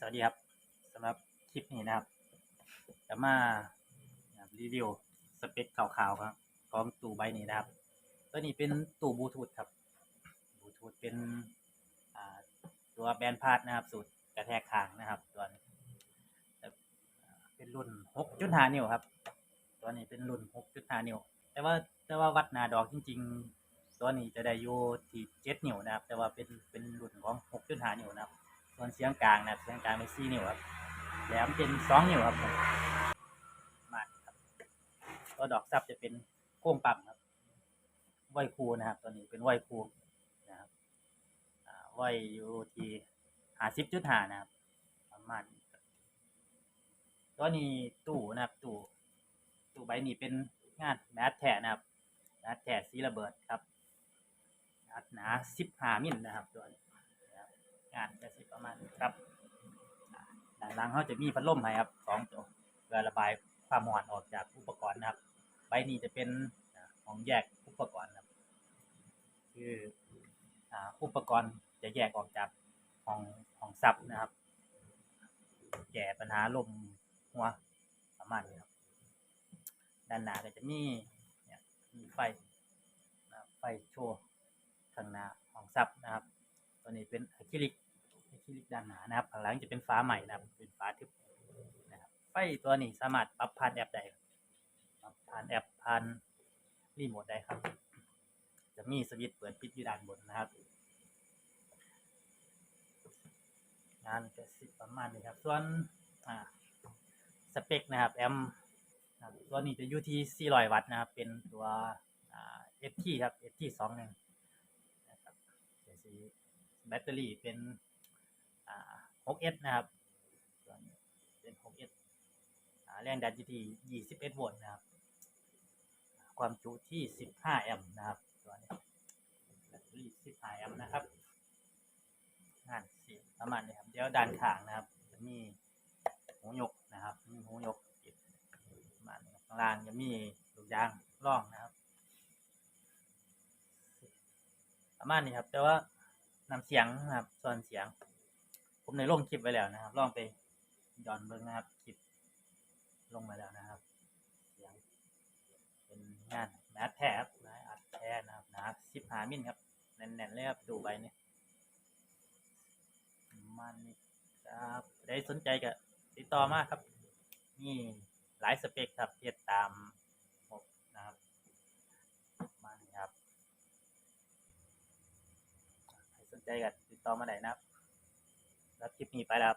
สวัสดีครับสำหรับคลิปนี้นะครับ จะมารีวิวสเปคขาวๆครับของตู้ใบนี้นะครับ ตัวนี้เป็นตู้บลูทูธครับบลูทูธเป็นตัวแบนด์พาดนะครับ สูตรกระแทกคางนะครับ ตัวนี้เป็นรุ่น6.5นิ้วครับ ตัวนี้เป็นรุ่น6.5นิ้ว แต่ว่าแต่ว่าวัดหนาดอกจริง ๆ ตัวนี้จะได้อยู่ที่7นิ้วนะครับ แต่ว่าเป็นเป็นรุ่นของ6.5นิ้วนะครับ ส่วนเสียงกลางนะครับเสียงกลางเป็น4นิ้วครับแหลมเป็น2นิ้วครับมาครับตัวดอกซับจะเป็นโค้งปั๊มครับไวคูนะครับตัวนี้เป็นไวคูนะครับอ่าไวอยู่ที่50.5นะครับประมาณนี้ครับตัวนี้ตู้นะครับตู้ตู้ใบนี้เป็นงานแมสแทนะครับแมสแทสีระเบิดครับแมสหนามิลนะครับตัวนี้นะครับ งานจะสิประมาณนี้ครับอ่าด้าน หลังเขาจะมีพัดลมให้ครับสองตัวเพื่อระบายความร้อนออกจากอุปกรณ์นะครับ ใบนี้จะเป็นของแยกอุปกรณ์ครับ คืออ่าอุปกรณ์จะแยกออกจากของของซับนะครับ แก้ปัญหาลมหัวประมาณนี้ครับ ด้านหน้าก็จะมีเนี่ยมีไฟไฟโชว์ข้างหน้าของซับนะครับ ตัวนี้เป็นอะคริลิกอะคริลิกด้านหน้านะครับข้างหลังจะเป็นฟ้าใหม่นะครับ ตัวนี้สามารถปรับผ่านแอปได้ครับปรับผ่านแอปผ่านรีโมทได้ครับ จะมีสวิตช์เปิดปิดอยู่ด้านบนนะครับงานก็สิประมาณนี้ครับ ส่วนอ่าสเปคนะครับแอมตัวนี้จะอยู่ที่ 400 วัตต์นะครับ เป็นตัวอ่า FT ครับ FT 21นะครับแบตเตอรี่เป็น 6S นะครับ รงดันอยู่ที่21โวลต์นะครับ ความจุที่ 15 แอมป์นะครับตัวนี้แบตเตอรี่15แอมป์นะครับงานสีประมาณนี้ครับเดี๋ยวด้านข้างนะครับ จะมีหูยกนะครับ มีหูยกติดประมาณนี้ข้างล่างจะมีลูกยางร่องนะครับ ประมาณนี้ครับ แต่ว่านำเสียงนะครับส่วนเสียง ผมในลงคลิปไว้แล้วนะครับลองไปย้อนเบิ่งนะครับคลิป ลงมาแล้วนะครับเสียงเป็นงานแมสแท้ครับไม้อัดแท้นะครับหนาสิบหามิลครับแน่นๆเลยครับดูใบนี้ประมันนี่ครับได้สนใจก็ติดต่อมาครับ นี่หลายสเปคครับเทียบตามงบนะครับมานี้ครับใครสนใจก็ติดต่อมาได้นะครับแล้วคลิปนี้ไปแล้ว